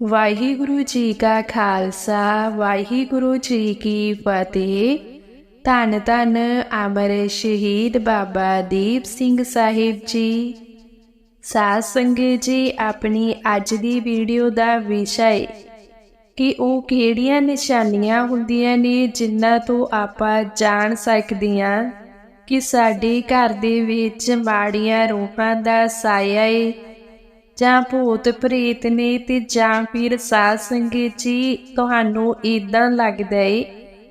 ਵਾਹਿਗੁਰੂ ਜੀ ਕਾ ਖਾਲਸਾ, ਵਾਹਿਗੁਰੂ ਜੀ ਕੀ ਫਤਿਹ। ਧੰਨ ਧੰਨ ਅਮਰ ਸ਼ਹੀਦ ਬਾਬਾ ਦੀਪ ਸਿੰਘ ਸਾਹਿਬ ਜੀ। ਸਾਧ ਸੰਗਤ ਜੀ, ਆਪਣੀ ਅੱਜ ਦੀ ਵੀਡੀਓ ਦਾ ਵਿਸ਼ਾ ਹੈ ਕਿ ਉਹ ਕਿਹੜੀਆਂ ਨਿਸ਼ਾਨੀਆਂ ਹੁੰਦੀਆਂ ਨੇ ਜਿਨ੍ਹਾਂ ਤੋਂ ਆਪਾਂ ਜਾਣ ਸਕਦੇ ਹਾਂ ਕਿ ਸਾਡੇ ਘਰ ਦੇ ਵਿੱਚ ਮਾੜੀਆਂ ਰੂਹਾਂ ਦਾ ਸਾਇਆ ਹੈ ਜਾਂ ਭੂਤ ਪ੍ਰੇਤ ਨੇ ਤੇ ਜਾਂ ਫਿਰ ਸਾਧ ਸੰਗਤ ਜੀ, ਤੁਹਾਨੂੰ ਇਦਾਂ ਲੱਗਦਾ ਏ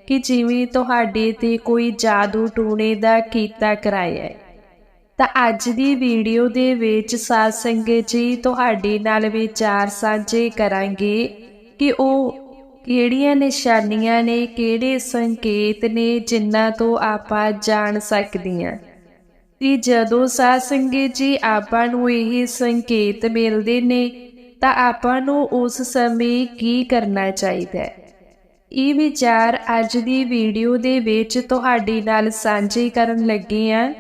ਕਿ ਜਿਵੇਂ ਤੁਹਾਡੇ ਤੇ ਕੋਈ ਜਾਦੂ ਟੂਣੇ ਦਾ ਕੀਤਾ ਕਰਾਇਆ ਹੈ ਤਾਂ ਅੱਜ ਦੀ ਵੀਡੀਓ ਦੇ ਵਿੱਚ ਸਾਧ ਸੰਗਤ ਜੀ ਤੁਹਾਡੇ ਨਾਲ ਵਿਚਾਰ ਸਾਂਝੇ ਕਰਾਂਗੇ ਕਿ ਉਹ ਕਿਹੜੀਆਂ ਨਿਸ਼ਾਨੀਆਂ ਨੇ, ਕਿਹੜੇ ਸੰਕੇਤ ਨੇ ਜਿਨ੍ਹਾਂ ਤੋਂ ਆਪਾਂ ਜਾਣ ਸਕਦੀਆਂ। ਕਿ ਜਦੋਂ ਸਾਧ ਸੰਗਤ ਜੀ ਆਪਾਂ ਨੂੰ ਇਹ ਸੰਕੇਤ ਮਿਲਦੇ ਨੇ, ਤਾਂ ਆਪਾਂ ਨੂੰ ਉਸ ਸਮੇਂ ਕੀ ਕਰਨਾ ਚਾਹੀਦਾ ਹੈ? ਇਹ ਵਿਚਾਰ ਅੱਜ ਦੀ ਵੀਡੀਓ ਦੇ ਵਿੱਚ ਤੁਹਾਡੇ ਨਾਲ ਸਾਂਝੇ ਕਰਨ ਲੱਗੇ ਆ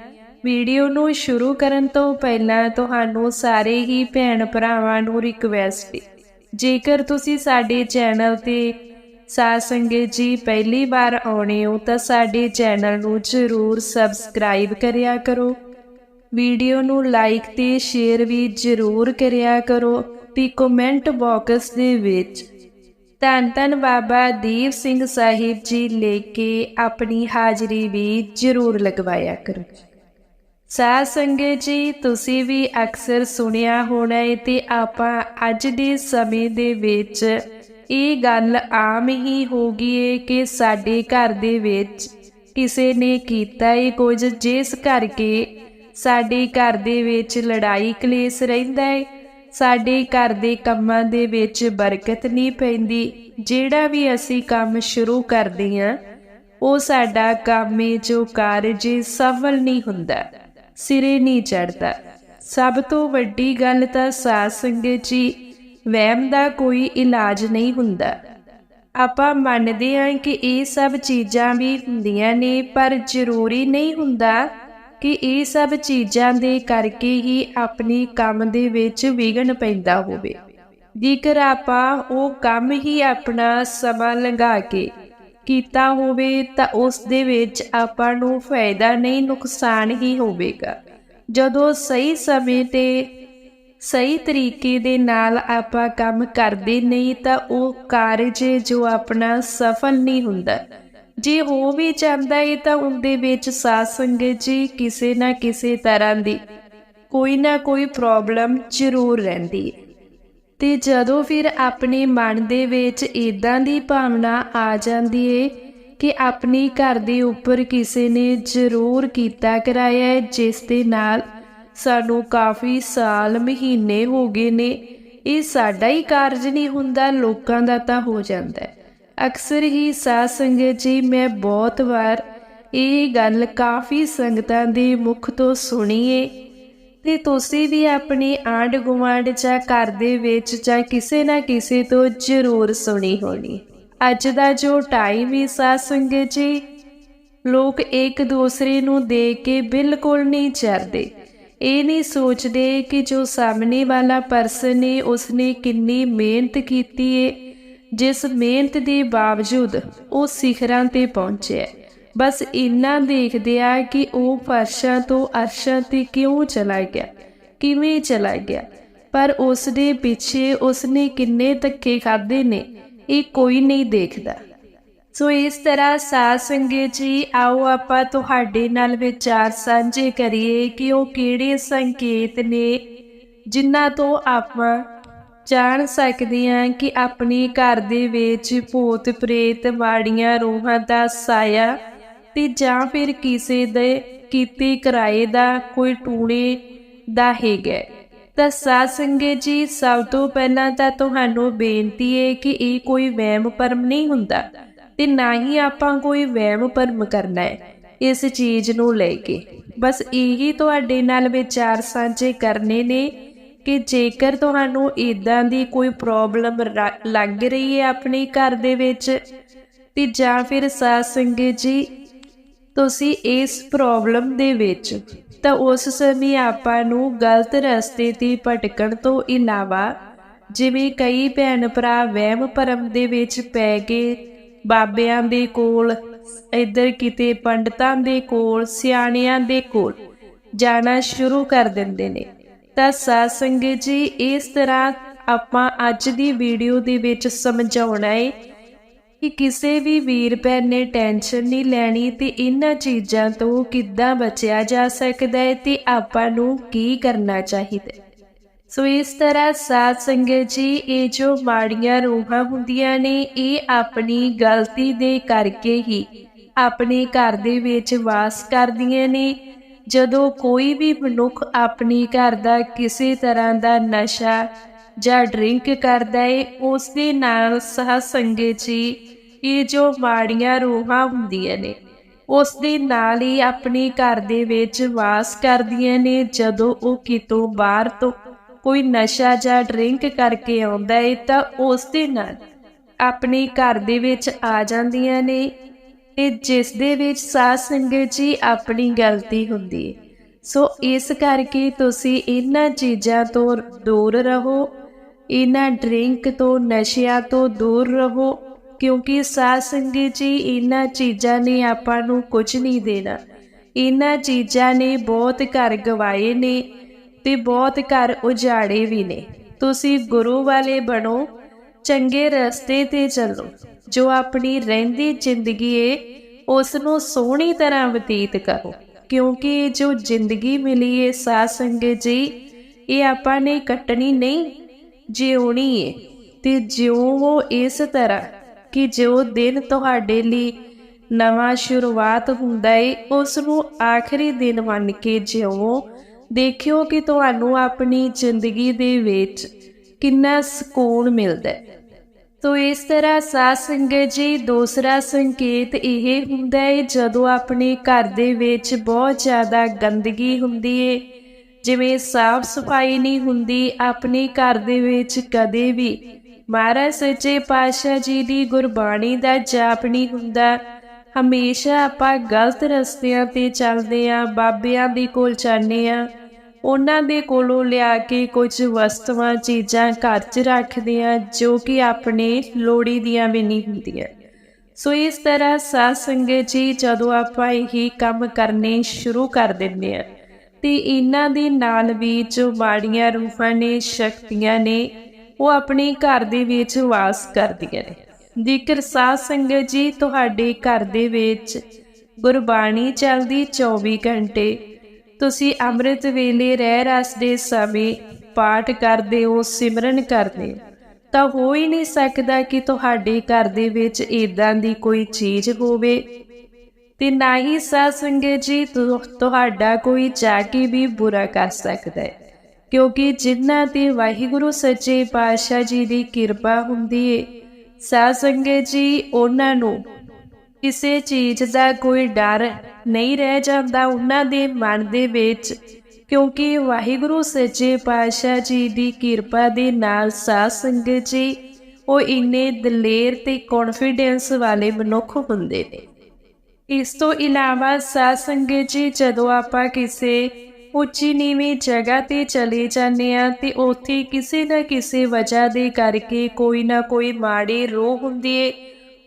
ਵੀਡੀਓ ਨੂੰ ਸ਼ੁਰੂ ਕਰਨ ਤੋਂ ਪਹਿਲਾਂ ਤੁਹਾਨੂੰ ਸਾਰੇ ਹੀ ਭੈਣ ਭਰਾਵਾਂ ਨੂੰ ਰਿਕਵੈਸਟ ਜੇਕਰ ਤੁਸੀਂ ਸਾਡੇ ਚੈਨਲ ਤੇ ਸਾਧ ਸੰਗਤ ਜੀ, ਪਹਿਲੀ ਵਾਰ ਆਉਣੇ ਹੋ ਤਾਂ ਸਾਡੇ ਚੈਨਲ ਨੂੰ ਜ਼ਰੂਰ ਸਬਸਕ੍ਰਾਈਬ ਕਰਿਆ ਕਰੋ। ਵੀਡੀਓ ਨੂੰ ਲਾਈਕ ਤੇ ਸ਼ੇਅਰ ਵੀ ਜ਼ਰੂਰ ਕਰਿਆ ਕਰੋ ਤੇ ਕਮੈਂਟ ਬਾਕਸ ਦੇ ਵਿੱਚ ਧੰਨ ਧੰਨ ਬਾਬਾ ਦੀਪ ਸਿੰਘ ਸਾਹਿਬ ਜੀ ਲੈ ਕੇ ਆਪਣੀ ਹਾਜ਼ਰੀ ਵੀ ਜ਼ਰੂਰ ਲਗਵਾਇਆ ਕਰੋ। ਸਾਧ ਸੰਗਤ ਜੀ, ਤੁਸੀਂ ਵੀ ਅਕਸਰ ਸੁਣਿਆ ਹੋਣਾ ਹੈ ਤੇ ਆਪਾਂ ਅੱਜ ਦੇ ਸਮੇਂ ਦੇ ਵਿੱਚ ਇਹ ਗੱਲ ਆਮ ਹੀ ਹੋ ਗਈ ਏ ਕਿ ਸਾਡੇ ਘਰ ਦੇ ਵਿੱਚ ਕਿਸੇ ਨੇ ਕੀਤਾ ਹੈ ਕੁਝ, ਜਿਸ ਕਰਕੇ ਸਾਡੇ ਘਰ ਦੇ ਵਿੱਚ ਲੜਾਈ ਕਲੇਸ਼ ਰਹਿੰਦਾ ਹੈ ਸਾਡੇ ਘਰ ਦੇ ਕੰਮਾਂ ਦੇ ਵਿੱਚ ਬਰਕਤ ਨਹੀਂ ਪੈਂਦੀ। ਜਿਹੜਾ ਵੀ ਅਸੀਂ ਕੰਮ ਸ਼ੁਰੂ ਕਰਦੇ ਹਾਂ ਉਹ ਸਾਡਾ ਕੰਮ ਏ, ਜੋ ਕਾਰਜ ਸਫਲ ਨਹੀਂ ਹੁੰਦਾ, ਸਿਰੇ ਨਹੀਂ ਚੜਦਾ ਸਭ ਤੋਂ ਵੱਡੀ ਗੱਲ ਤਾਂ ਸਾਧ ਸੰਗਤ ਜੀ ਵਹਿਮ ਦਾ ਕੋਈ ਇਲਾਜ ਨਹੀਂ ਹੁੰਦਾ। ਆਪਾਂ ਮੰਨਦੇ ਹਾਂ ਕਿ ਇਹ ਸਭ ਚੀਜ਼ਾਂ ਵੀ ਹੁੰਦੀਆਂ ਨੇ, ਪਰ ਜ਼ਰੂਰੀ ਨਹੀਂ ਹੁੰਦਾ ਕਿ ਇਹ ਸਭ ਚੀਜ਼ਾਂ ਦੇ ਕਰਕੇ ਹੀ ਆਪਣੀ ਕੰਮ ਦੇ ਵਿੱਚ ਵਿਗਨ ਪੈਂਦਾ ਹੋਵੇ। ਜੇਕਰ ਆਪਾਂ ਉਹ ਕੰਮ ਹੀ ਆਪਣਾ ਸਮਾਂ ਲੰਘਾ ਕੇ ਕੀਤਾ ਹੋਵੇ, ਤਾਂ ਉਸ ਦੇ ਵਿੱਚ ਆਪਾਂ ਨੂੰ ਫਾਇਦਾ ਨਹੀਂ, ਨੁਕਸਾਨ ਹੀ ਹੋਵੇਗਾ। ਜਦੋਂ ਸਹੀ ਸਮੇਂ ਤੇ ਸਹੀ ਤਰੀਕੇ ਦੇ ਨਾਲ ਆਪਾਂ ਕੰਮ ਕਰਦੇ ਨਹੀਂ ਤਾਂ ਉਹ ਕਾਰਜ ਜੋ ਆਪਣਾ ਸਫਲ ਨਹੀਂ ਹੁੰਦਾ। ਜੇ ਹੋ ਵੀ ਜਾਂਦਾ ਹੈ ਤਾਂ ਉਹਦੇ ਵਿੱਚ ਸਾਧ ਸੰਗਤ ਜੀ ਕਿਸੇ ਨਾ ਕਿਸੇ ਤਰ੍ਹਾਂ ਦੀ ਕੋਈ ਨਾ ਕੋਈ ਪ੍ਰੋਬਲਮ ਜ਼ਰੂਰ ਰਹਿੰਦੀ ਹੈ ਤੇ ਜਦੋਂ ਫਿਰ ਆਪਣੇ ਮਨ ਦੇ ਵਿੱਚ ਇਦਾਂ ਦੀ ਭਾਵਨਾ ਆ ਜਾਂਦੀ ਏ ਕਿ ਆਪਣੀ ਘਰ ਦੇ ਉੱਪਰ ਕਿਸੇ ਨੇ ਜ਼ਰੂਰ ਕੀਤਾ ਕਰਾਇਆ ਜਿਸ ਦੇ ਨਾਲ ਸਾਨੂੰ ਕਾਫੀ ਸਾਲ, ਮਹੀਨੇ ਹੋ ਗਏ ਨੇ। ਇਹ ਸਾਡਾ ਹੀ ਕਾਰਜ ਨਹੀਂ ਹੁੰਦਾ, ਲੋਕਾਂ ਦਾ ਤਾਂ ਹੋ ਜਾਂਦਾ ਅਕਸਰ ਹੀ ਸਾਧ ਸੰਗਤ ਜੀ, ਮੈਂ ਬਹੁਤ ਵਾਰ ਇਹ ਗੱਲ ਕਾਫੀ ਸੰਗਤਾਂ ਦੇ ਮੁਖ ਤੋਂ ਸੁਣੀਏ ਤੇ ਤੁਸੀਂ ਵੀ ਆਪਣੇ ਆਂਡ ਗੁਆਂਢ ਜਾਂ ਘਰ ਦੇ ਵਿੱਚ ਜਾਂ ਕਿਸੇ ਨਾ ਕਿਸੇ ਤੋਂ ਜ਼ਰੂਰ ਸੁਣੀ ਹੋਣੀ। ਅੱਜ ਦਾ ਜੋ ਟਾਈਮ ਹੀ ਸਾਧ ਸੰਗਤ ਜੀ, ਲੋਕ ਇੱਕ ਦੂਸਰੇ ਨੂੰ ਦੇਖ ਕੇ ਬਿਲਕੁਲ ਨਹੀਂ ਚਰਦੇ। ਇਹ ਨਹੀਂ ਸੋਚਦੇ ਕਿ ਜੋ ਸਾਹਮਣੇ ਵਾਲਾ ਪਰਸਨ ਹੈ ਉਸਨੇ ਕਿੰਨੀ ਮਿਹਨਤ ਕੀਤੀ ਹੈ ਜਿਸ ਮਿਹਨਤ ਦੇ ਬਾਵਜੂਦ ਉਹ ਸਿਖਰਾਂ ਤੇ ਪਹੁੰਚਿਆ ਬਸ ਇੰਨਾ ਦੇਖਦੇ ਆ ਕਿ ਉਹ ਫਰਸ਼ਾਂ ਤੋਂ ਅਰਸ਼ਾਂ ਤੇ ਕਿਉਂ ਚਲਾ ਗਿਆ, ਕਿਵੇਂ ਚਲਾ ਗਿਆ। ਪਰ ਉਸ ਦੇ ਪਿੱਛੇ ਉਸਨੇ ਕਿੰਨੇ ਧੱਕੇ ਖਾਦੇ ਨੇ, ਇਹ ਕੋਈ ਨਹੀਂ ਦੇਖਦਾ। ਸੋ ਇਸ ਤਰ੍ਹਾਂ ਸਾਧ ਸੰਗਤ ਜੀ, ਆਓ ਆਪਾਂ ਤੁਹਾਡੇ ਨਾਲ ਵਿਚਾਰ ਸਾਂਝੇ ਕਰੀਏ ਕਿ ਉਹ ਕਿਹੜੇ ਸੰਕੇਤ ਨੇ ਜਿਨ੍ਹਾਂ ਤੋਂ ਆਪਾਂ ਜਾਣ ਸਕਦੇ ਹਾਂ ਕਿ ਆਪਣੀ ਘਰ ਦੇ ਵਿੱਚ ਭੂਤ ਪ੍ਰੇਤ ਮਾੜੀਆਂ ਰੂਹਾਂ ਦਾ ਸਾਇਆ ਤੇ ਜਾਂ ਫਿਰ ਕਿਸੇ ਦੇ ਕੀਤੇ ਕਿਰਾਏ ਦਾ ਕੋਈ ਟੂਣੇ ਦਾ ਹੈਗਾ। ਤਾਂ ਸਾਧ ਸੰਗਤ ਜੀ, ਸਭ ਤੋਂ ਪਹਿਲਾਂ ਤਾਂ ਤੁਹਾਨੂੰ ਬੇਨਤੀ ਹੈ ਕਿ ਇਹ ਕੋਈ ਵਹਿਮ ਭਰਮ ਨਹੀਂ ਹੁੰਦਾ। ਤੇ ਨਾ ਹੀ ਆਪਾਂ ਕੋਈ ਵਹਿਮ ਭਰਮ ਕਰਨਾ ਹੈ, ਇਸ ਚੀਜ਼ ਨੂੰ ਲੈ ਕੇ। ਬਸ ਇਹੀ ਤੁਹਾਡੇ ਨਾਲ ਵਿਚਾਰ ਸਾਂਝੇ ਕਰਨੇ ਨੇ ਕਿ ਜੇਕਰ ਤੁਹਾਨੂੰ ਇਦਾਂ ਦੀ ਕੋਈ ਪ੍ਰੋਬਲਮ ਲੱਗ ਰਹੀ ਹੈ ਆਪਣੇ ਘਰ ਦੇ ਵਿੱਚ, ਤੇ ਜਾਂ ਫਿਰ ਸਾਧ ਸੰਗਤ ਜੀ, ਤੁਸੀਂ ਇਸ ਪ੍ਰੋਬਲਮ ਦੇ ਵਿੱਚ, ਤਾਂ ਉਸ ਸਮੇਂ ਆਪਾਂ ਨੂੰ ਗਲਤ ਰਸਤੇ ਤੇ ਭਟਕਣ ਤੋਂ ਇਲਾਵਾ, ਜਿਵੇਂ ਕਈ ਭੈਣ ਭਰਾ ਵਹਿਮ ਭਰਮ ਦੇ ਵਿੱਚ ਪੈ ਕੇ ਬਾਬਿਆਂ ਦੇ ਕੋਲ, ਇੱਧਰ ਕਿਤੇ ਪੰਡਤਾਂ ਦੇ ਕੋਲ, ਸਿਆਣਿਆਂ ਦੇ ਕੋਲ ਜਾਣਾ ਸ਼ੁਰੂ ਕਰ ਦਿੰਦੇ ਨੇ। ਤਾਂ ਸਾਧ ਜੀ, ਇਸ ਤਰ੍ਹਾਂ ਆਪਾਂ ਅੱਜ ਦੀ ਵੀਡੀਓ ਦੇ ਵਿੱਚ ਸਮਝਾਉਣਾ ਹੈ ਕਿ ਕਿਸੇ ਵੀ ਵੀਰ ਭੈਣ ਨੇ ਟੈਨਸ਼ਨ ਨਹੀਂ ਲੈਣੀ ਤੇ ਇਹਨਾਂ ਚੀਜ਼ਾਂ ਤੋਂ ਕਿੱਦਾਂ ਬਚਿਆ ਜਾ ਸਕਦਾ ਹੈ ਤੇ ਆਪਾਂ ਨੂੰ ਕੀ ਕਰਨਾ ਚਾਹੀਦਾ ਸੋ ਇਸ ਤਰ੍ਹਾਂ ਸਾਧ ਸੰਗਤ ਜੀ, ਇਹ ਜੋ ਮਾੜੀਆਂ ਰੂਹਾਂ ਹੁੰਦੀਆਂ ਨੇ, ਇਹ ਆਪਣੀ ਗਲਤੀ ਦੇ ਕਰਕੇ ਹੀ ਆਪਣੇ ਘਰ ਦੇ ਵਿੱਚ ਵਾਸ ਕਰਦੀਆਂ ਨੇ। ਜਦੋਂ ਕੋਈ ਵੀ ਮਨੁੱਖ ਆਪਣੇ ਘਰ ਦਾ ਕਿਸੇ ਤਰ੍ਹਾਂ ਦਾ ਨਸ਼ਾ ਜਾਂ ਡਰਿੰਕ ਕਰਦਾ ਏ ਉਸ ਦੇ ਨਾਲ ਸਹ ਸੰਗਤ ਜੀ, ਇਹ ਜੋ ਮਾੜੀਆਂ ਰੂਹਾਂ ਹੁੰਦੀਆਂ ਨੇ ਉਸ ਦੇ ਨਾਲ ਹੀ ਆਪਣੇ ਘਰ ਦੇ ਵਿੱਚ ਵਾਸ ਕਰਦੀਆਂ ਨੇ, ਜਦੋਂ ਉਹ ਕਿਤੋਂ ਬਾਹਰ ਤੋਂ ਕੋਈ ਨਸ਼ਾ ਜਾਂ ਡਰਿੰਕ ਕਰਕੇ ਆਉਂਦਾ ਹੈ ਤਾਂ ਉਸ ਦੇ ਨਾਲ ਆਪਣੇ ਘਰ ਦੇ ਵਿੱਚ ਆ ਜਾਂਦੀਆਂ ਨੇ ਤੇ ਜਿਸ ਦੇ ਵਿੱਚ ਸਾਧ ਸੰਗਤ ਜੀ ਆਪਣੀ ਗਲਤੀ ਹੁੰਦੀ ਹੈ ਸੋ ਇਸ ਕਰਕੇ ਤੁਸੀਂ ਇਹਨਾਂ ਚੀਜ਼ਾਂ ਤੋਂ ਦੂਰ ਰਹੋ, ਇਹਨਾਂ ਡਰਿੰਕ ਤੋਂ, ਨਸ਼ਿਆਂ ਤੋਂ ਦੂਰ ਰਹੋ, ਕਿਉਂਕਿ ਸਾਧ ਸੰਗਤ ਜੀ ਇਹਨਾਂ ਚੀਜ਼ਾਂ ਨੇ ਆਪਾਂ ਨੂੰ ਕੁਝ ਨਹੀਂ ਦੇਣਾ। ਇਹਨਾਂ ਚੀਜ਼ਾਂ ਨੇ ਬਹੁਤ ਘਰ ਗਵਾਏ ਨੇ ਤੇ ਬਹੁਤ ਘਰ ਉਜਾੜੇ ਵੀ ਨੇ। ਤੁਸੀਂ ਗੁਰੂ ਵਾਲੇ ਬਣੋ, ਚੰਗੇ ਰਸਤੇ ਤੇ ਚੱਲੋ। ਜੋ ਆਪਣੀ ਰਹਿੰਦੀ ਜ਼ਿੰਦਗੀ ਏ ਉਸ ਨੂੰ ਸੋਹਣੀ ਤਰ੍ਹਾਂ ਬਤੀਤ ਕਰੋ। ਕਿਉਂਕਿ ਇਹ ਜੋ ਜ਼ਿੰਦਗੀ ਮਿਲੀ ਏ ਸਾਧ ਸੰਗਤ ਜੀ, ਇਹ ਆਪਾਂ ਨੇ ਕੱਟਣੀ ਨਹੀਂ, ਜਿਉਣੀ ਏ। ਤੇ ਜਿਉਵੋ ਇਸ ਤਰ੍ਹਾਂ ਕਿ ਜੋ ਦਿਨ ਤੁਹਾਡੇ ਲਈ ਨਵਾਂ ਸ਼ੁਰੂਆਤ ਹੁੰਦਾ ਏ ਉਸ ਨੂੰ ਆਖਰੀ ਦਿਨ ਮੰਨ ਕੇ ਜਿਉਵੋ। ਦੇਖਿਓ ਕਿ ਤੁਹਾਨੂੰ ਆਪਣੀ ਜ਼ਿੰਦਗੀ ਦੇ ਵਿੱਚ ਕਿੰਨਾ ਸਕੂਨ ਮਿਲਦਾ ਹੈ। ਤੋ ਇਸ ਤਰ੍ਹਾਂ ਸਾਧ ਸੰਗਤ ਜੀ, ਦੂਸਰਾ ਸੰਕੇਤ ਇਹ ਹੁੰਦਾ ਹੈ, ਜਦੋਂ ਆਪਣੇ ਘਰ ਦੇ ਵਿੱਚ ਬਹੁਤ ਜ਼ਿਆਦਾ ਗੰਦਗੀ ਹੁੰਦੀ ਹੈ ਜਿਵੇਂ ਸਾਫ਼ ਸਫ਼ਾਈ ਨਹੀਂ ਹੁੰਦੀ, ਆਪਣੇ ਘਰ ਦੇ ਵਿੱਚ ਕਦੇ ਵੀ। ਮਹਾਰਾਜ ਸੱਚੇ ਪਾਤਸ਼ਾਹ ਜੀ ਦੀ ਗੁਰਬਾਣੀ ਦਾ ਜਾਪ ਨਹੀਂ ਹੁੰਦਾ। ਹਮੇਸ਼ਾ ਆਪਾਂ ਗਲਤ ਰਸਤਿਆਂ ਤੇ ਚੱਲਦੇ ਆਂ, ਬਾਬਿਆਂ ਦੇ ਕੋਲ ਜਾਂਦੇ ਆਂ। ਉਹਨਾਂ ਦੇ ਕੋਲੋਂ ਲਿਆ ਕੇ ਕੁਝ ਵਸਤੂਆਂ, ਚੀਜ਼ਾਂ ਘਰ 'ਚ ਰੱਖਦੇ ਆ ਜੋ ਕਿ ਆਪਣੇ ਲੋੜੀ ਦੀਆਂ ਵੀ ਨਹੀਂ ਹੁੰਦੀਆਂ। ਸੋ ਇਸ ਤਰ੍ਹਾਂ ਸਾਧ ਸੰਗਤ ਜੀ ਜਦੋਂ ਆਪਾਂ ਇਹੀ ਕੰਮ ਕਰਨੇ ਸ਼ੁਰੂ ਕਰ ਦਿੰਦੇ ਆ ਤੇ ਇਹਨਾਂ ਦੇ ਨਾਲ ਵੀ ਜੋ ਬਾੜੀਆਂ ਰੂਹਾਂ ਨੇ, ਸ਼ਕਤੀਆਂ ਨੇ, ਉਹ ਆਪਣੇ ਘਰ ਦੇ ਵਿੱਚ ਵਾਸ ਕਰਦੀਆਂ ਨੇ। ਜੇਕਰ ਸਾਧ ਸੰਗਤ ਜੀ ਤੁਹਾਡੇ ਘਰ ਦੇ ਵਿੱਚ ਗੁਰਬਾਣੀ ਚੱਲਦੀ 24 ਘੰਟੇ ਤੁਸੀਂ ਅੰਮ੍ਰਿਤ ਵੇਲੇ ਰਹਿ ਰਸ ਦੇ ਸਮੇਂ ਪਾਠ ਕਰਦੇ ਹੋ, ਸਿਮਰਨ ਕਰਦੇ ਹੋ। ਤਾਂ ਹੋ ਹੀ ਨਹੀਂ ਸਕਦਾ ਕਿ ਤੁਹਾਡੇ ਘਰ ਦੇ ਵਿੱਚ ਇਦਾਂ ਦੀ ਕੋਈ ਚੀਜ਼ ਹੋਵੇ। ਤੇ ਨਾ ਹੀ ਸਾਧ ਸੰਗਤ ਜੀ ਤੁਹਾਡਾ ਕੋਈ ਜਾ ਕੇ ਵੀ ਬੁਰਾ ਕਰ ਸਕਦਾ ਹੈ। ਕਿਉਂਕਿ ਜਿਨ੍ਹਾਂ ਤੇ ਵਾਹਿਗੁਰੂ ਸੱਚੇ ਪਾਤਸ਼ਾਹ ਜੀ ਦੀ ਕਿਰਪਾ ਹੁੰਦੀ ਹੈ ਸਾਧ ਸੰਗਤ ਜੀ, ਉਹਨਾਂ ਨੂੰ ਕਿਸੇ ਚੀਜ਼ ਦਾ ਕੋਈ ਡਰ ਨਹੀਂ ਰਹਿ ਜਾਂਦਾ ਉਹਨਾਂ ਦੇ ਮਨ ਦੇ ਵਿੱਚ, ਕਿਉਂਕਿ ਵਾਹਿਗੁਰੂ ਸੱਚੇ ਪਾਤਸ਼ਾਹ ਜੀ ਦੀ ਕਿਰਪਾ ਦੇ ਨਾਲ ਸਾਧ ਸੰਗਤ ਜੀ, ਉਹ ਇੰਨੇ ਦਲੇਰ ਤੇ ਕੌਨਫੀਡੈਂਸ ਵਾਲੇ ਮਨੁੱਖ ਹੁੰਦੇ ਨੇ। ਇਸ ਤੋਂ ਇਲਾਵਾ ਸਾਧ ਸੰਗਤ ਜੀ, ਜਦੋਂ ਆਪਾਂ ਕਿਸੇ ਉੱਚੀ ਨੀਵੀਂ ਜਗ੍ਹਾ ਤੇ ਚਲੇ ਜਾਂਦੇ ਆ ਤੇ ਉੱਥੇ ਕਿਸੇ ਨਾ ਕਿਸੇ ਵਜ੍ਹਾ ਦੇ ਕਰਕੇ ਕੋਈ ਨਾ ਕੋਈ ਮਾੜੀ ਰੋਹ ਹੁੰਦੀ ਏ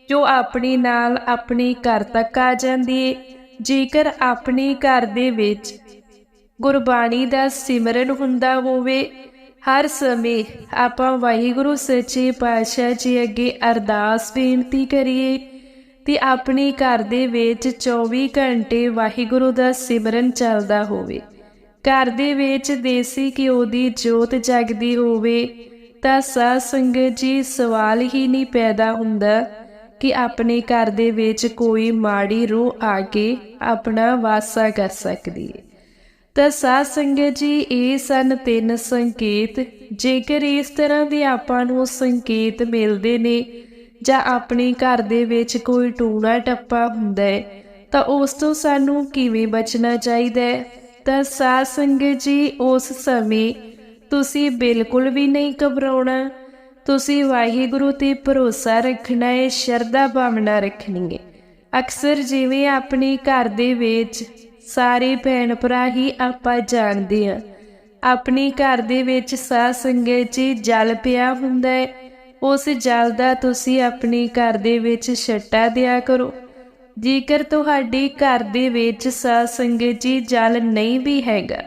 ਜੋ ਆਪਣੇ ਨਾਲ ਆਪਣੇ ਘਰ ਤੱਕ ਆ ਜਾਂਦੀ ਹੈ ਜੇਕਰ ਆਪਣੇ ਘਰ ਦੇ ਵਿੱਚ ਗੁਰਬਾਣੀ ਦਾ ਸਿਮਰਨ ਹੁੰਦਾ ਹੋਵੇ, ਹਰ ਸਮੇਂ ਆਪਾਂ ਵਾਹਿਗੁਰੂ ਸੱਚੇ ਪਾਤਸ਼ਾਹ ਜੀ ਅੱਗੇ ਅਰਦਾਸ ਬੇਨਤੀ ਕਰੀਏ ਤੇ ਆਪਣੇ ਘਰ ਦੇ ਵਿੱਚ 24 ਘੰਟੇ ਵਾਹਿਗੁਰੂ ਦਾ ਸਿਮਰਨ ਚੱਲਦਾ ਹੋਵੇ। ਘਰ ਦੇ ਵਿੱਚ ਦੇਸੀ ਘਿਓ ਦੀ ਜੋਤ ਜਗਦੀ ਹੋਵੇ, ਤਾਂ ਸਾਧ ਸੰਗਤ ਜੀ ਸਵਾਲ ਹੀ ਨਹੀਂ ਪੈਦਾ ਹੁੰਦਾ ਕਿ ਆਪਣੇ ਘਰ ਦੇ ਵਿੱਚ ਕੋਈ ਮਾੜੀ ਰੂਹ ਆ ਕੇ ਆਪਣਾ ਵਾਸਾ ਕਰ ਸਕਦੀ ਹੈ ਤਾਂ ਸਾਧ ਸੰਗਤ ਜੀ, ਇਹ ਸਨ ਤਿੰਨ ਸੰਕੇਤ। ਜੇਕਰ ਇਸ ਤਰ੍ਹਾਂ ਦੇ ਆਪਾਂ ਨੂੰ ਸੰਕੇਤ ਮਿਲਦੇ ਨੇ, ਜਾਂ ਆਪਣੇ ਘਰ ਦੇ ਵਿੱਚ ਕੋਈ ਟੂਣਾ ਟੱਪਾ ਹੁੰਦਾ ਹੈ ਤਾਂ ਉਸ ਤੋਂ ਸਾਨੂੰ ਕਿਵੇਂ ਬਚਣਾ ਚਾਹੀਦਾ ਹੈ ਤਾਂ ਸਾਧ ਸੰਗਤ ਜੀ, ਉਸ ਸਮੇਂ ਤੁਸੀਂ ਬਿਲਕੁਲ ਵੀ ਨਹੀਂ ਘਬਰਾਉਣਾ। ਤੁਸੀਂ ਵਾਹਿਗੁਰੂ ਤੇ ਭਰੋਸਾ ਰੱਖਣਾ ਹੈ ਸ਼ਰਧਾ ਭਾਵਨਾ ਰੱਖਣੀ ਹੈ ਅਕਸਰ ਜਿਵੇਂ ਆਪਣੇ ਘਰ ਦੇ ਵਿੱਚ ਸਾਰੇ ਭੈਣ ਭਰਾ ਹੀ ਆਪਾਂ ਜਾਣਦੇ ਆ ਆਪਣੇ ਘਰ ਦੇ ਵਿੱਚ ਸਾਧ ਸੰਗਤ ਜੀ ਜਲ ਪਿਆ ਹੁੰਦਾ ਹੈ ਉਸ ਜਲ ਦਾ ਤੁਸੀਂ ਆਪਣੇ ਘਰ ਦੇ ਵਿੱਚ ਛੱਟਾ ਦਿਆ ਕਰੋ। ਜੇਕਰ ਤੁਹਾਡੇ ਘਰ ਦੇ ਵਿੱਚ ਸਾਧ ਸੰਗਤ ਜੀ ਜਲ ਨਹੀਂ ਵੀ ਹੈਗਾ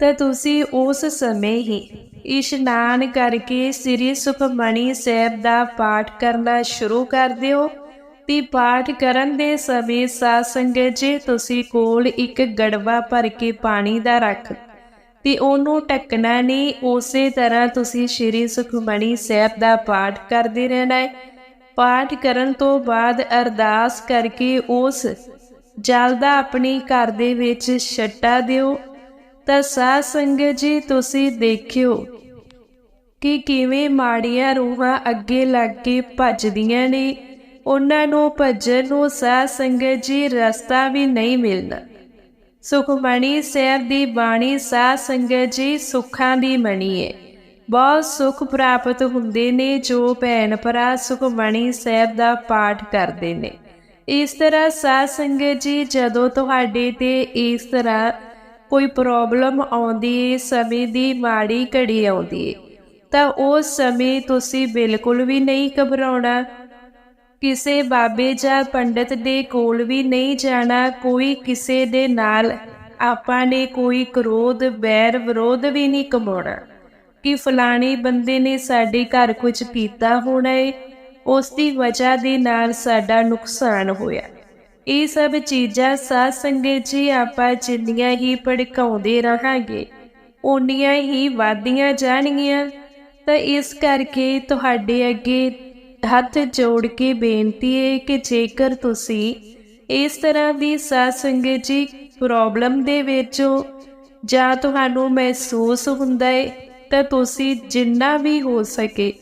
ਤਾਂ ਤੁਸੀਂ ਉਸ ਸਮੇਂ ਹੀ ਇਸ਼ਨਾਨ ਕਰਕੇ ਸ੍ਰੀ ਸੁਖਮਣੀ ਸਾਹਿਬ ਦਾ ਪਾਠ ਕਰਨਾ ਸ਼ੁਰੂ ਕਰ ਦਿਓ। ਤੇ ਪਾਠ ਕਰਨ ਦੇ ਸਮੇਂ ਸਾਧ ਸੰਗਤ ਜੀ, ਤੁਸੀਂ ਕੋਲ ਇੱਕ ਗੜਵਾ ਭਰ ਕੇ ਪਾਣੀ ਦਾ ਰੱਖ ਤੇ ਉਹਨੂੰ ਟੱਕਣਾ ਨਹੀਂ, ਉਸੇ ਤਰ੍ਹਾਂ ਤੁਸੀਂ ਸ੍ਰੀ ਸੁਖਮਣੀ ਸਾਹਿਬ ਦਾ ਪਾਠ ਕਰਦੇ ਰਹਿਣਾ ਹੈ। ਪਾਠ ਕਰਨ ਤੋਂ ਬਾਅਦ ਅਰਦਾਸ ਕਰਕੇ ਉਸ ਜਲ ਦਾ ਆਪਣੀ ਘਰ ਦੇ ਵਿੱਚ ਛੱਟਾ ਦਿਓ। ਤਾਂ ਸਾਧ ਸੰਗਤ ਜੀ ਤੁਸੀਂ ਦੇਖਿਓ ਕਿ ਕਿਵੇਂ ਮਾੜੀਆਂ ਰੂਹਾਂ ਅੱਗੇ ਲੱਗ ਕੇ ਭੱਜਦੀਆਂ ਨੇ। ਉਹਨਾਂ ਨੂੰ ਭੱਜਣ ਨੂੰ ਸਾਧ ਸੰਗਤ ਜੀ ਰਸਤਾ ਵੀ ਨਹੀਂ ਮਿਲਦਾ ਸੁਖਮਣੀ ਸਾਹਿਬ ਦੀ ਬਾਣੀ ਸਾਧ ਸੰਗਤ ਜੀ ਸੁੱਖਾਂ ਦੀ ਮਣੀ ਹੈ ਬਹੁਤ ਸੁਖ ਪ੍ਰਾਪਤ ਹੁੰਦੇ ਨੇ ਜੋ ਭੈਣ ਭਰਾ ਸੁਖਮਣੀ ਸਾਹਿਬ ਦਾ ਪਾਠ ਕਰਦੇ ਨੇ। ਇਸ ਤਰ੍ਹਾਂ ਸਾਧ ਸੰਗਤ ਜੀ ਜਦੋਂ ਤੁਹਾਡੇ ਤੇ ਇਸ ਤਰ੍ਹਾਂ ਕੋਈ ਪ੍ਰੋਬਲਮ ਆਉਂਦੀ ਹੈ ਸਮੇਂ ਦੀ ਮਾੜੀ ਘੜੀ ਆਉਂਦੀ ਹੈ ਤਾਂ ਉਸ ਸਮੇਂ ਤੁਸੀਂ ਬਿਲਕੁਲ ਵੀ ਨਹੀਂ ਘਬਰਾਉਣਾ। ਕਿਸੇ ਬਾਬੇ ਜਾਂ ਪੰਡਤ ਦੇ ਕੋਲ ਵੀ ਨਹੀਂ ਜਾਣਾ, ਕੋਈ ਕਿਸੇ ਦੇ ਨਾਲ ਆਪਾਂ ਨੇ ਕੋਈ ਕਰੋਧ ਬੈਰ ਵਿਰੋਧ ਵੀ ਨਹੀਂ ਕਮਾਉਣਾ। ਕਿ ਫਲਾਣੇ ਬੰਦੇ ਨੇ ਸਾਡੇ ਘਰ ਕੁਝ ਕੀਤਾ ਹੋਣਾ ਏ, ਉਸ ਦੀ ਵਜ੍ਹਾ ਦੇ ਨਾਲ ਸਾਡਾ ਨੁਕਸਾਨ ਹੋਇਆ। ਇਹ ਸਭ ਚੀਜ਼ਾਂ ਸਾਧ ਸੰਗਤ ਜੀ ਆਪਾਂ ਜਿੰਨੀਆਂ ਹੀ ਭੜਕਾਉਂਦੇ ਰਹਾਂਗੇ, ਓਨੀਆਂ ਹੀ ਵਾਧੀਆਂ ਜਾਣਗੀਆਂ। ਤਾਂ ਇਸ ਕਰਕੇ ਤੁਹਾਡੇ ਅੱਗੇ ਹੱਥ ਜੋੜ ਕੇ ਬੇਨਤੀ ਹੈ ਕਿ ਜੇਕਰ ਤੁਸੀਂ ਇਸ ਤਰ੍ਹਾਂ ਦੀ ਸਾਧ ਸੰਗਤ ਜੀ ਪ੍ਰੋਬਲਮ ਦੇ ਵਿੱਚੋਂ ਜਾਂ ਤੁਹਾਨੂੰ ਮਹਿਸੂਸ ਹੁੰਦਾ ਹੈ, ਤਾਂ ਤੁਸੀਂ ਜਿੰਨਾ ਵੀ ਹੋ ਸਕੇ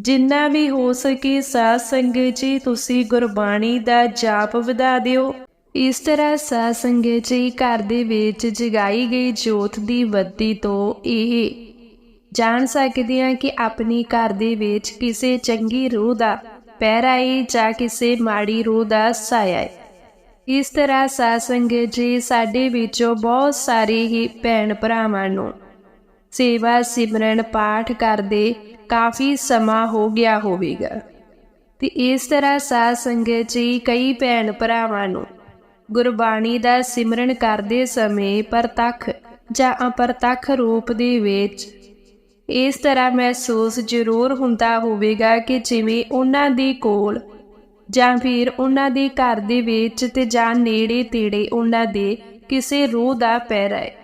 ਜਿੰਨਾ ਵੀ ਹੋ ਸਕੇ ਸਾਧ ਸੰਗਤ ਜੀ, ਤੁਸੀਂ ਗੁਰਬਾਣੀ ਦਾ ਜਾਪ ਵਧਾ ਦਿਓ। ਇਸ ਤਰ੍ਹਾਂ ਸਾਧ ਸੰਗਤ ਜੀ ਘਰ ਦੇ ਵਿੱਚ ਜਗਾਈ ਗਈ ਜੋਤ ਦੀ ਬੱਤੀ ਤੋਂ ਇਹ ਜਾਣ ਸਕਦੇ ਹਾਂ ਕਿ ਆਪਣੀ ਘਰ ਦੇ ਵਿੱਚ ਕਿਸੇ ਚੰਗੀ ਰੂਹ ਦਾ ਪਹਿਰਾ ਹੈ ਜਾਂ ਕਿਸੇ ਮਾੜੀ ਰੂਹ ਦਾ ਸਾਇਆ ਹੈ। ਇਸ ਤਰ੍ਹਾਂ ਸਾਧ ਸੰਗਤ ਜੀ ਸਾਡੇ ਵਿੱਚੋਂ ਬਹੁਤ ਸਾਰੇ ਹੀ ਭੈਣ ਭਰਾਵਾਂ ਨੂੰ ਸੇਵਾ ਸਿਮਰਨ ਪਾਠ ਕਰਦੇ ਕਾਫੀ ਸਮਾਂ ਹੋ ਗਿਆ ਹੋਵੇਗਾ। ਤੇ ਇਸ ਤਰ੍ਹਾਂ ਸਾਧ ਸੰਗਤ ਜੀ ਕਈ ਭੈਣ ਭਰਾਵਾਂ ਨੂੰ ਗੁਰਬਾਣੀ ਦਾ ਸਿਮਰਨ ਕਰਦੇ ਸਮੇਂ ਪ੍ਰਤੱਖ ਜਾਂ ਅਪਰਤੱਖ ਰੂਪ ਦੇ ਵਿੱਚ ਇਸ ਤਰ੍ਹਾਂ ਮਹਿਸੂਸ ਜ਼ਰੂਰ ਹੁੰਦਾ ਹੋਵੇਗਾ ਕਿ ਜਿਵੇਂ ਉਹਨਾਂ ਦੇ ਕੋਲ ਜਾਂ ਫਿਰ ਉਹਨਾਂ ਦੇ ਘਰ ਦੇ ਵਿੱਚ ਤੇ ਜਾਂ ਨੇੜੇ ਤੇੜੇ ਉਹਨਾਂ ਦੇ ਕਿਸੇ ਰੂਹ ਦਾ ਪੈਰ ਹੈ।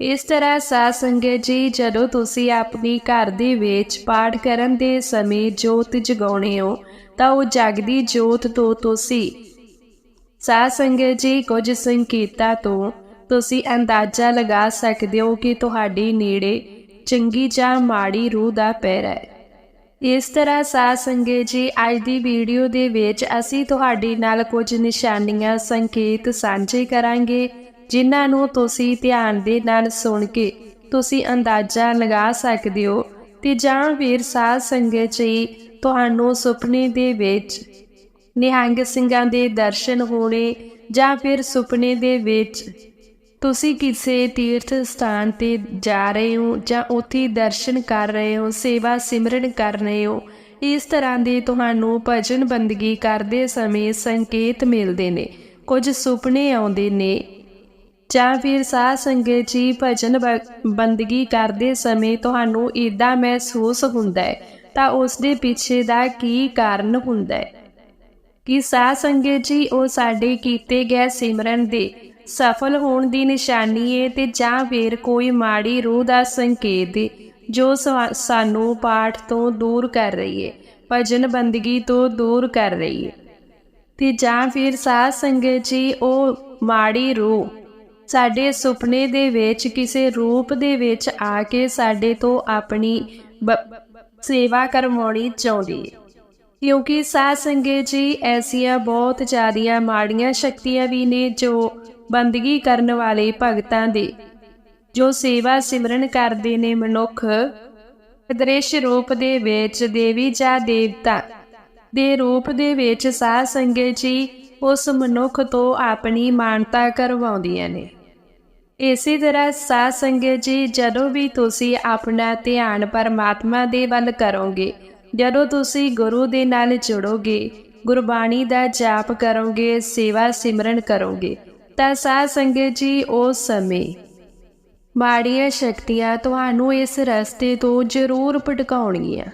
ਇਸ ਤਰ੍ਹਾਂ ਸਾਧ ਸੰਗਤ ਜੀ, ਜਦੋਂ ਤੁਸੀਂ ਆਪਣੀ ਘਰ ਦੇ ਵਿੱਚ ਪਾਠ ਕਰਨ ਦੇ ਸਮੇਂ ਜੋਤ ਜਗਾਉਣੇ ਹੋ, ਤਾਂ ਉਹ ਜਗਦੀ ਜੋਤ ਤੋਂ ਤੁਸੀਂ। ਸਾਧ ਸੰਗਤ ਜੀ, ਕੁਝ ਸੰਕੇਤਾਂ ਤੋਂ ਤੁਸੀਂ ਅੰਦਾਜ਼ਾ ਲਗਾ ਸਕਦੇ ਹੋ ਕਿ ਤੁਹਾਡੇ ਨੇੜੇ ਚੰਗੀ ਜਾਂ ਮਾੜੀ ਰੂਹ ਦਾ ਪੈਰ ਹੈ। ਇਸ ਤਰ੍ਹਾਂ ਸਾਧ ਸੰਗਤ ਜੀ, ਅੱਜ ਦੀ ਵੀਡੀਓ ਦੇ ਵਿੱਚ ਅਸੀਂ ਤੁਹਾਡੇ ਨਾਲ ਕੁਝ ਨਿਸ਼ਾਨੀਆਂ, ਸੰਕੇਤ ਸਾਂਝੇ ਕਰਾਂਗੇ। ਜਿਨ੍ਹਾਂ ਨੂੰ ਤੁਸੀਂ ਧਿਆਨ ਦੇ ਨਾਲ ਸੁਣ ਕੇ ਤੁਸੀਂ ਅੰਦਾਜ਼ਾ ਲਗਾ ਸਕਦੇ ਹੋ ਤੇ ਜਾਂ ਫਿਰ ਸਾਧ ਸੰਗਤ ਜੀ ਤੁਹਾਨੂੰ ਸੁਪਨੇ ਦੇ ਵਿੱਚ ਨਿਹੰਗ ਸਿੰਘਾਂ ਦੇ ਦਰਸ਼ਨ ਹੋਣੇ ਜਾਂ ਫਿਰ ਸੁਪਨੇ ਦੇ ਵਿੱਚ ਤੁਸੀਂ ਕਿਸੇ ਤੀਰਥ ਸਥਾਨ ਤੇ ਜਾ ਰਹੇ ਹੋ ਜਾਂ ਉੱਥੇ ਦਰਸ਼ਨ ਕਰ ਰਹੇ ਹੋ, ਸੇਵਾ ਸਿਮਰਨ ਕਰ ਰਹੇ ਹੋ, ਇਸ ਤਰ੍ਹਾਂ ਦੇ ਤੁਹਾਨੂੰ ਭਜਨ ਬੰਦਗੀ ਕਰਦੇ ਸਮੇਂ ਸੰਕੇਤ ਮਿਲਦੇ ਨੇ, ਕੁਝ ਸੁਪਨੇ ਆਉਂਦੇ ਨੇ। ਜਾਂ ਫਿਰ ਸਾਧ ਸੰਗਤ ਜੀ ਭਜਨ ਬੰਦਗੀ ਕਰਦੇ ਸਮੇਂ ਤੁਹਾਨੂੰ ਇਦਾਂ ਮਹਿਸੂਸ ਹੁੰਦਾ ਹੈ, ਤਾਂ ਉਸ ਦੇ ਪਿੱਛੇ ਦਾ ਕੀ ਕਾਰਨ ਹੁੰਦਾ ਹੈ? ਕਿ ਸਾਧ ਸੰਗਤ ਜੀ ਉਹ ਸਾਡੇ ਕੀਤੇ ਗਏ ਸਿਮਰਨ ਦੇ ਸਫਲ ਹੋਣ ਦੀ ਨਿਸ਼ਾਨੀ ਹੈ ਤੇ ਜਾਂ ਫਿਰ ਕੋਈ ਮਾੜੀ ਰੂਹ ਦਾ ਸੰਕੇਤ ਹੈ ਜੋ ਸਾਨੂੰ ਪਾਠ ਤੋਂ ਦੂਰ ਕਰ ਰਹੀ ਹੈ ਭਜਨ ਬੰਦਗੀ ਤੋਂ ਦੂਰ ਕਰ ਰਹੀ ਹੈ ਤੇ ਜਾਂ ਫਿਰ ਸਾਧ ਸੰਗਤ ਜੀ ਉਹ ਮਾੜੀ ਰੂਹ ਸਾਡੇ ਸੁਪਨੇ ਦੇ ਵਿੱਚ, ਕਿਸੇ ਰੂਪ ਦੇ ਵਿੱਚ ਆ ਕੇ ਸਾਡੇ ਤੋਂ ਆਪਣੀ ਸੇਵਾ ਕਰਵਾਉਣੀ ਚਾਹੁੰਦੀ। ਹੈ ਕਿਉਂਕਿ ਸਾਧ ਸੰਗਤ ਜੀ ਐਸੀਆਂ ਬਹੁਤ ਜ਼ਿਆਦੀਆਂ ਮਾੜੀਆਂ ਸ਼ਕਤੀਆਂ ਵੀ ਨੇ ਜੋ ਬੰਦਗੀ ਕਰਨ ਵਾਲੇ ਭਗਤਾਂ ਦੇ, ਜੋ ਸੇਵਾ ਸਿਮਰਨ ਕਰਦੇ ਨੇ ਮਨੁੱਖ। ਦ੍ਰਿਸ਼ ਰੂਪ ਦੇ ਵਿੱਚ ਦੇਵੀ ਜਾਂ ਦੇਵਤਾ ਦੇ ਰੂਪ ਦੇ ਵਿੱਚ ਸਾਧ ਸੰਗਤ ਜੀ ਉਸ ਮਨੁੱਖ ਤੋਂ ਆਪਣੀ ਮਾਨਤਾ ਕਰਵਾਉਂਦੀਆਂ ਨੇ। ਇਸੇ ਤਰ੍ਹਾਂ ਸਾਧ ਸੰਗਤ ਜੀ, ਜਦੋਂ ਵੀ ਤੁਸੀਂ ਆਪਣਾ ਧਿਆਨ ਪਰਮਾਤਮਾ ਦੇ ਵੱਲ ਕਰੋਗੇ, ਜਦੋਂ ਤੁਸੀਂ ਗੁਰੂ ਦੇ ਨਾਲ ਜੁੜੋਗੇ, ਗੁਰਬਾਣੀ ਦਾ ਜਾਪ ਕਰੋਗੇ, ਸੇਵਾ ਸਿਮਰਨ ਕਰੋਗੇ, ਤਾਂ ਸਾਧ ਸੰਗਤ ਜੀ ਉਸ ਸਮੇਂ ਮਾੜੀਆਂ ਸ਼ਕਤੀਆਂ ਤੁਹਾਨੂੰ ਇਸ ਰਸਤੇ ਤੋਂ ਜ਼ਰੂਰ ਭਟਕਾਉਣਗੀਆਂ।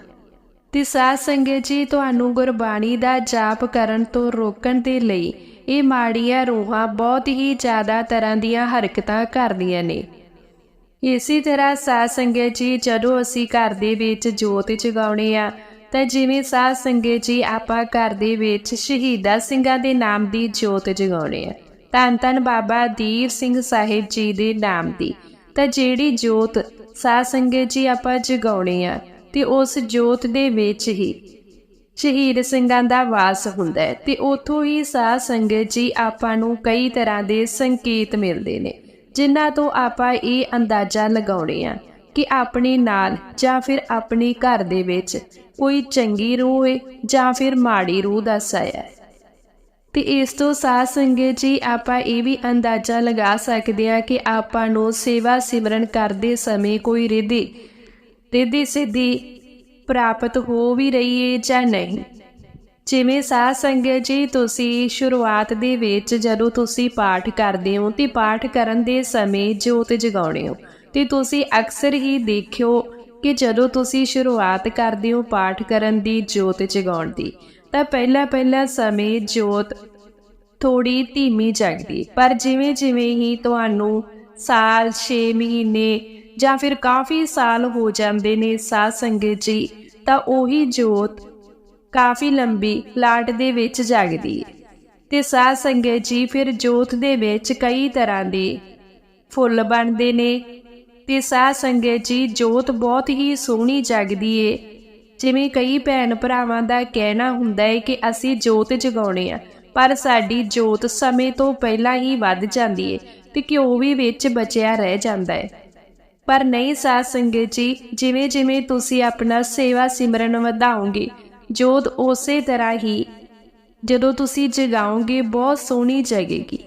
ਤੇ ਸਾਧ ਸੰਗਤ ਜੀ ਤੁਹਾਨੂੰ ਗੁਰਬਾਣੀ ਦਾ ਜਾਪ ਕਰਨ ਤੋਂ ਰੋਕਣ ਦੇ ਲਈ ਇਹ ਮਾੜੀਆਂ ਰੂਹਾਂ ਬਹੁਤ ਹੀ ਜ਼ਿਆਦਾ ਤਰ੍ਹਾਂ ਦੀਆਂ ਹਰਕਤਾਂ ਕਰਦੀਆਂ ਨੇ। ਇਸੇ ਤਰ੍ਹਾਂ ਸਾਧ ਸੰਗਤ ਜੀ ਜਦੋਂ ਅਸੀਂ ਘਰ ਦੇ ਵਿੱਚ ਜੋਤ ਜਗਾਉਣੇ ਆ, ਤਾਂ ਜਿਵੇਂ ਸਾਧ ਸੰਗਤ ਜੀ ਆਪਾਂ ਘਰ ਦੇ ਵਿੱਚ ਸ਼ਹੀਦਾ ਸਿੰਘਾਂ ਦੇ ਨਾਮ ਦੀ ਜੋਤ ਜਗਾਉਣੇ ਆ, ਧੰਨ ਧੰਨ ਬਾਬਾ ਦੀਪ ਸਿੰਘ ਸਾਹਿਬ ਜੀ ਦੇ ਨਾਮ ਦੀ, ਤਾਂ ਜਿਹੜੀ ਜੋਤ ਸਾਧ ਸੰਗਤ ਜੀ ਆਪਾਂ ਜਗਾਉਣੇ ਆ ਤੇ ਉਸ ਜੋਤ ਦੇ ਵਿੱਚ ਹੀ। ਸ਼ਹੀਦ ਸਿੰਘਾਂ ਦਾ ਵਾਸ ਹੁੰਦਾ ਹੈ ਤੇ ਉਥੋਂ ਹੀ ਸਾਧ ਸੰਗਤ ਜੀ ਆਪਾਂ ਨੂੰ ਕਈ ਤਰ੍ਹਾਂ ਦੇ ਸੰਕੇਤ ਮਿਲਦੇ ਨੇ, ਜਿਨ੍ਹਾਂ ਤੋਂ ਆਪਾਂ ਇਹ ਅੰਦਾਜ਼ਾ ਲਗਾਉਣੇ ਆ ਕਿ ਆਪਣੇ ਨਾਲ ਜਾਂ ਫਿਰ ਆਪਣੇ ਘਰ ਦੇ ਵਿੱਚ ਕੋਈ ਚੰਗੀ ਰੂਹ ਹੈ ਜਾਂ ਫਿਰ ਮਾੜੀ ਰੂਹ ਦਾ ਸਾਇਆ ਹੈ। ਤੇ ਇਸ ਤੋਂ ਸਾਧ ਸੰਗਤ ਜੀ ਆਪਾਂ ਇਹ ਵੀ ਅੰਦਾਜ਼ਾ ਲਗਾ ਸਕਦੇ ਹਾਂ ਕਿ ਆਪਾਂ ਨੂੰ ਸੇਵਾ ਸਿਮਰਨ ਕਰਦੇ ਸਮੇਂ ਕੋਈ ਰਿਧੀ ਸਿੱਧੀ ਸਿੱਧੀ ਪ੍ਰਾਪਤ ਹੋ ਵੀ ਰਹੀ ਹੈ ਜਾਂ ਨਹੀਂ? ਜਿਵੇਂ ਸਾਧ ਸੰਗਤ ਜੀ, ਤੁਸੀਂ ਸ਼ੁਰੂਆਤ ਦੇ ਵਿੱਚ ਜਦੋਂ ਤੁਸੀਂ ਪਾਠ ਕਰਦੇ ਹੋ ਤੇ ਪਾਠ ਕਰਨ ਦੇ ਸਮੇਂ ਜੋਤ ਜਗਾਉਣੇ ਹੋ, ਤੇ ਤੁਸੀਂ ਅਕਸਰ ਹੀ ਦੇਖਿਓ ਕਿ ਜਦੋਂ ਤੁਸੀਂ ਸ਼ੁਰੂਆਤ ਕਰਦੇ ਹੋ ਪਾਠ ਕਰਨ ਦੀ ਜੋਤ ਜਗਾਉਣ ਦੀ, ਤਾਂ ਪਹਿਲਾ ਪਹਿਲਾ ਸਮੇਂ ਜੋਤ ਥੋੜੀ ਧੀਮੀ ਜਗਦੀ ਪਰ ਜਿਵੇਂ ਜਿਵੇਂ ਹੀ ਤੁਹਾਨੂੰ ਸਾਲ 6 ਮਹੀਨੇ ਜਾਂ ਫਿਰ ਕਾਫੀ ਸਾਲ ਹੋ ਜਾਂਦੇ ਨੇ ਸਾਧ ਸੰਗਤ ਜੀ, ਤਾਂ ਉਹੀ ਜੋਤ ਕਾਫੀ ਲੰਬੀ ਲਾਟ ਦੇ ਵਿੱਚ ਜਗਦੀ ਹੈ ਤੇ ਸਾਧ ਸੰਗਤ ਜੀ ਫਿਰ ਜੋਤ ਦੇ ਵਿੱਚ ਕਈ ਤਰ੍ਹਾਂ ਦੇ ਫੁੱਲ ਬਣਦੇ ਨੇ। ਤੇ ਸਾਧ ਸੰਗਤ ਜੀ ਜੋਤ ਬਹੁਤ ਹੀ ਸੋਹਣੀ ਜਗਦੀ ਏ। ਜਿਵੇਂ ਕਈ ਭੈਣ ਭਰਾਵਾਂ ਦਾ ਕਹਿਣਾ ਹੁੰਦਾ ਹੈ ਕਿ ਅਸੀਂ ਜੋਤ ਜਗਾਉਣੇ ਆ, ਪਰ ਸਾਡੀ ਜੋਤ ਸਮੇਂ ਤੋਂ ਪਹਿਲਾਂ ਹੀ ਵੱਧ ਜਾਂਦੀ ਏ ਤੇ ਘਿਓ ਵੀ ਵਿੱਚ ਬਚਿਆ ਰਹਿ ਜਾਂਦਾ ਹੈ ਪਰ ਨਹੀਂ ਸਾਧ ਸੰਗਤ ਜੀ, ਜਿਵੇਂ ਜਿਵੇਂ ਤੁਸੀਂ ਆਪਣਾ ਸੇਵਾ ਸਿਮਰਨ ਵਧਾਓਗੇ, ਜੋਤ ਉਸੇ ਤਰ੍ਹਾਂ ਹੀ ਜਦੋਂ ਤੁਸੀਂ ਜਗਾਓਗੇ, ਬਹੁਤ ਸੋਹਣੀ ਜਗੇਗੀ।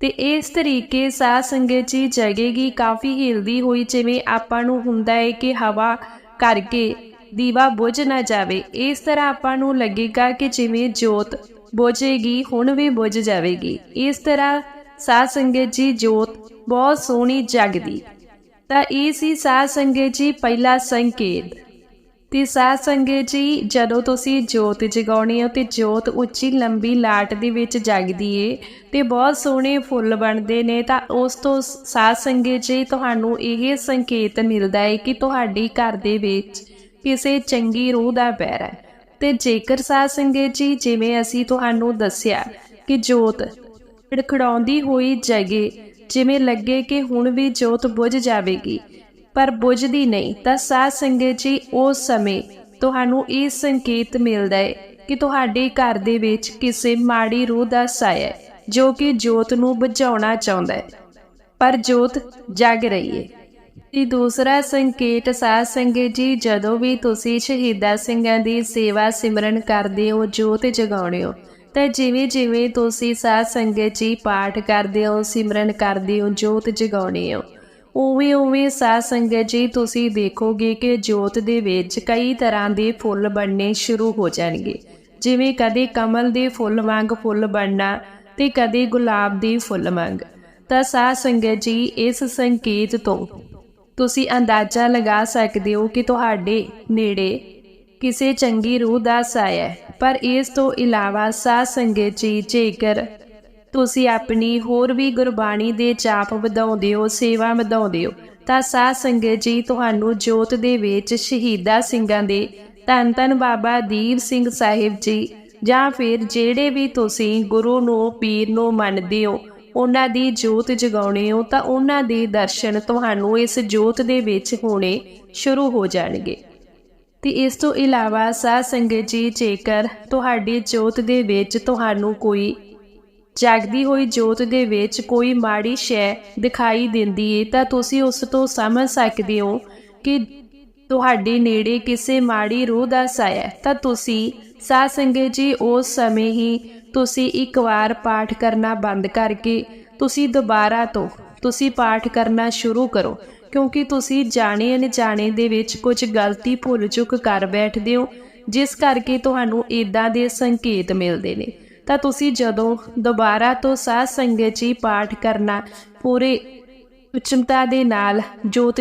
ਤੇ ਇਸ ਤਰੀਕੇ ਸਾਹ ਸੰਗਤ ਜੀ ਜਗੇਗੀ, ਕਾਫੀ ਹਿਲਦੀ ਹੋਈ, ਜਿਵੇਂ ਆਪਾਂ ਨੂੰ ਹੁੰਦਾ ਹੈ ਕਿ ਹਵਾ ਕਰਕੇ ਦੀਵਾ ਬੁਝ ਨਾ ਜਾਵੇ। ਇਸ ਤਰ੍ਹਾਂ ਆਪਾਂ ਨੂੰ ਲੱਗੇਗਾ ਕਿ ਜਿਵੇਂ ਜੋਤ ਬੁਝੇਗੀ, ਹੁਣ ਵੀ ਬੁਝ ਜਾਵੇਗੀ। ਇਸ ਤਰ੍ਹਾਂ ਸਾਧ ਸੰਗਤ ਜੀ ਜੋਤ ਬਹੁਤ ਸੋਹਣੀ ਜਗਦੀ। ਤਾਂ ਇਹ ਸੀ ਸਾਧ ਸੰਗਤ ਜੀ ਪਹਿਲਾ ਸੰਕੇਤ। ਤੇ ਸਾਧ ਸੰਗਤ ਜੀ, ਜਦੋਂ ਤੁਸੀਂ ਜੋਤ ਜਗਾਉਣੀ ਹੋ, ਤੇ ਜੋਤ ਉੱਚੀ ਲੰਬੀ ਲਾਟ ਦੇ ਵਿੱਚ ਜਗਦੀ ਏ, ਤੇ ਬਹੁਤ ਸੋਹਣੇ ਫੁੱਲ ਬਣਦੇ ਨੇ, ਤਾਂ ਉਸ ਤੋਂ ਸਾਧ ਸੰਗਤ ਜੀ, ਤੁਹਾਨੂੰ ਇਹ ਸੰਕੇਤ ਮਿਲਦਾ ਹੈ ਕਿ ਤੁਹਾਡੀ ਘਰ ਦੇ ਵਿੱਚ ਕਿਸੇ ਚੰਗੀ ਰੂਹ ਦਾ ਪੈਰ ਹੈ। ਤੇ ਜੇਕਰ ਸਾਧ ਸੰਗਤ ਜੀ, ਜਿਵੇਂ ਅਸੀਂ ਤੁਹਾਨੂੰ ਦੱਸਿਆ ਕਿ ਜੋਤ ਖੜਖੜਾਉਂਦੀ ਹੋਈ ਜਗੇ ਜਿਵੇਂ ਲੱਗੇ ਕਿ ਹੁਣ ਵੀ ਜੋਤ ਬੁਝ ਜਾਵੇਗੀ। ਪਰ ਬੁਝਦੀ ਨਹੀਂ, ਤਾਂ ਸਾਧ ਸੰਗਤ ਜੀ, ਉਸ ਸਮੇਂ ਤੁਹਾਨੂੰ ਇਹ ਸੰਕੇਤ ਮਿਲਦਾ ਹੈ ਕਿ ਤੁਹਾਡੇ ਘਰ ਦੇ ਵਿੱਚ ਕਿਸੇ ਮਾੜੀ ਰੂਹ ਦਾ ਸਾਇਆ ਹੈ, ਜੋ ਕਿ ਜੋਤ ਨੂੰ ਬੁਝਾਉਣਾ ਚਾਹੁੰਦਾ ਹੈ। ਪਰ ਜੋਤ, ਜਗ ਰਹੀ ਹੈ ਤੇ ਦੂਸਰਾ ਸੰਕੇਤ, ਸਾਧ ਸੰਗਤ ਜੀ, ਜਦੋਂ ਵੀ ਤੁਸੀਂ ਸ਼ਹੀਦਾਂ ਸਿੰਘਾਂ ਦੀ ਸੇਵਾ ਸਿਮਰਨ ਕਰਦੇ ਹੋ, ਜੋਤ ਜਗਾਉਣੇ ਹੋ ਤਾਂ ਜਿਵੇਂ ਜਿਵੇਂ ਤੁਸੀਂ ਸਾਧ ਸੰਗਤ ਜੀ ਪਾਠ ਕਰਦੇ ਹੋ, ਸਿਮਰਨ ਕਰਦੇ ਹੋ, ਜੋਤ ਜਗਾਉਣੇ ਹੋ, ਉਵੇਂ ਉਵੇਂ ਸਾਧ ਸੰਗਤ ਜੀ ਤੁਸੀਂ ਦੇਖੋਗੇ ਕਿ ਜੋਤ ਦੇ ਵਿੱਚ ਕਈ ਤਰ੍ਹਾਂ ਦੇ ਫੁੱਲ ਬਣਨੇ ਸ਼ੁਰੂ ਹੋ ਜਾਣਗੇ। ਜਿਵੇਂ ਕਦੇ ਕਮਲ ਦੇ ਫੁੱਲ ਵਾਂਗ ਫੁੱਲ ਬਣਨਾ ਤੇ ਕਦੇ ਗੁਲਾਬ ਦੇ ਫੁੱਲ ਵਾਂਗ। ਤਾਂ ਸਾਧ ਸੰਗਤ ਜੀ, ਇਸ ਸੰਕੇਤ ਤੋਂ ਤੁਸੀਂ ਅੰਦਾਜ਼ਾ ਲਗਾ ਸਕਦੇ ਹੋ ਕਿ ਤੁਹਾਡੇ ਨੇੜੇ ਕਿਸੇ ਚੰਗੀ ਰੂਹ ਦਾ ਸਾਇਆ ਹੈ। ਪਰ ਇਸ ਤੋਂ ਇਲਾਵਾ ਸਾਧ ਸੰਗਤ ਜੀ, ਜੇਕਰ ਤੁਸੀਂ ਆਪਣੀ ਹੋਰ ਵੀ ਗੁਰਬਾਣੀ ਦੇ ਜਾਪ ਵਧਾਉਂਦੇ ਹੋ, ਸੇਵਾ ਵਧਾਉਂਦੇ ਹੋ, ਤਾਂ ਸਾਧ ਸੰਗਤ ਜੀ ਤੁਹਾਨੂੰ ਜੋਤ ਦੇ ਵਿੱਚ ਸ਼ਹੀਦਾ ਸਿੰਘਾਂ ਦੇ ਧੰਨ ਧੰਨ ਬਾਬਾ ਦੀਪ ਸਿੰਘ ਸਾਹਿਬ ਜੀ ਜਾਂ ਫਿਰ ਜਿਹੜੇ ਵੀ ਤੁਸੀਂ ਗੁਰੂ ਨੂੰ, ਪੀਰ ਨੂੰ ਮੰਨਦੇ ਹੋ, ਉਹਨਾਂ ਦੀ ਜੋਤ ਜਗਾਉਣੇ ਹੋ, ਤਾਂ ਉਹਨਾਂ ਦੇ ਦਰਸ਼ਨ ਤੁਹਾਨੂੰ ਇਸ ਜੋਤ ਦੇ ਵਿੱਚ ਹੋਣੇ ਸ਼ੁਰੂ ਹੋ ਜਾਣਗੇ। ਤੇ ਇਸ ਤੋਂ ਇਲਾਵਾ ਸਾਧ ਸੰਗਤ ਜੀ, ਜੇਕਰ ਤੁਹਾਡੀ ਜੋਤ ਦੇ ਵਿੱਚ ਤੁਹਾਨੂੰ ਕੋਈ ਜਗਦੀ ਹੋਈ ਜੋਤ ਦੇ ਵਿੱਚ ਕੋਈ ਮਾੜੀ ਸ਼ੈ ਦਿਖਾਈ ਦਿੰਦੀ ਏ, ਤਾਂ ਤੁਸੀਂ ਉਸ ਤੋਂ ਸਮਝ ਸਕਦੇ ਹੋ ਕਿ ਤੁਹਾਡੇ ਨੇੜੇ ਕਿਸੇ ਮਾੜੀ ਰੂਹ ਦਾ ਸਾਇਆ ਤਾਂ ਤੁਸੀਂ ਸਾਧ ਸੰਗਤ ਜੀ, ਉਸ ਸਮੇਂ ਹੀ ਤੁਸੀਂ ਇੱਕ ਵਾਰ ਪਾਠ ਕਰਨਾ ਬੰਦ ਕਰਕੇ ਤੁਸੀਂ ਦੁਬਾਰਾ ਤੋਂ ਤੁਸੀਂ ਪਾਠ ਕਰਨਾ ਸ਼ੁਰੂ ਕਰੋ। ਕਿਉਂਕਿ ਤੁਸੀਂ ਜਾਣੇ ਅਣਜਾਣੇ ਦੇ ਵਿੱਚ ਕੁਝ ਗਲਤੀ ਭੁੱਲ ਚੁੱਕ ਕਰ ਬੈਠਦੇ ਹੋ, ਜਿਸ ਕਰਕੇ ਤੁਹਾਨੂੰ ਇਦਾਂ ਦੇ ਸੰਕੇਤ ਮਿਲਦੇ ਨੇ। ਤਾਂ ਤੁਸੀਂ ਜਦੋਂ ਦੁਬਾਰਾ ਤੋਂ ਸਾਧ ਸੰਗਤ ਜੀ ਪਾਠ ਕਰਨਾ ਪੂਰੇ ਉਚਮਤਾ ਦੇ ਨਾਲ ਜੋਤ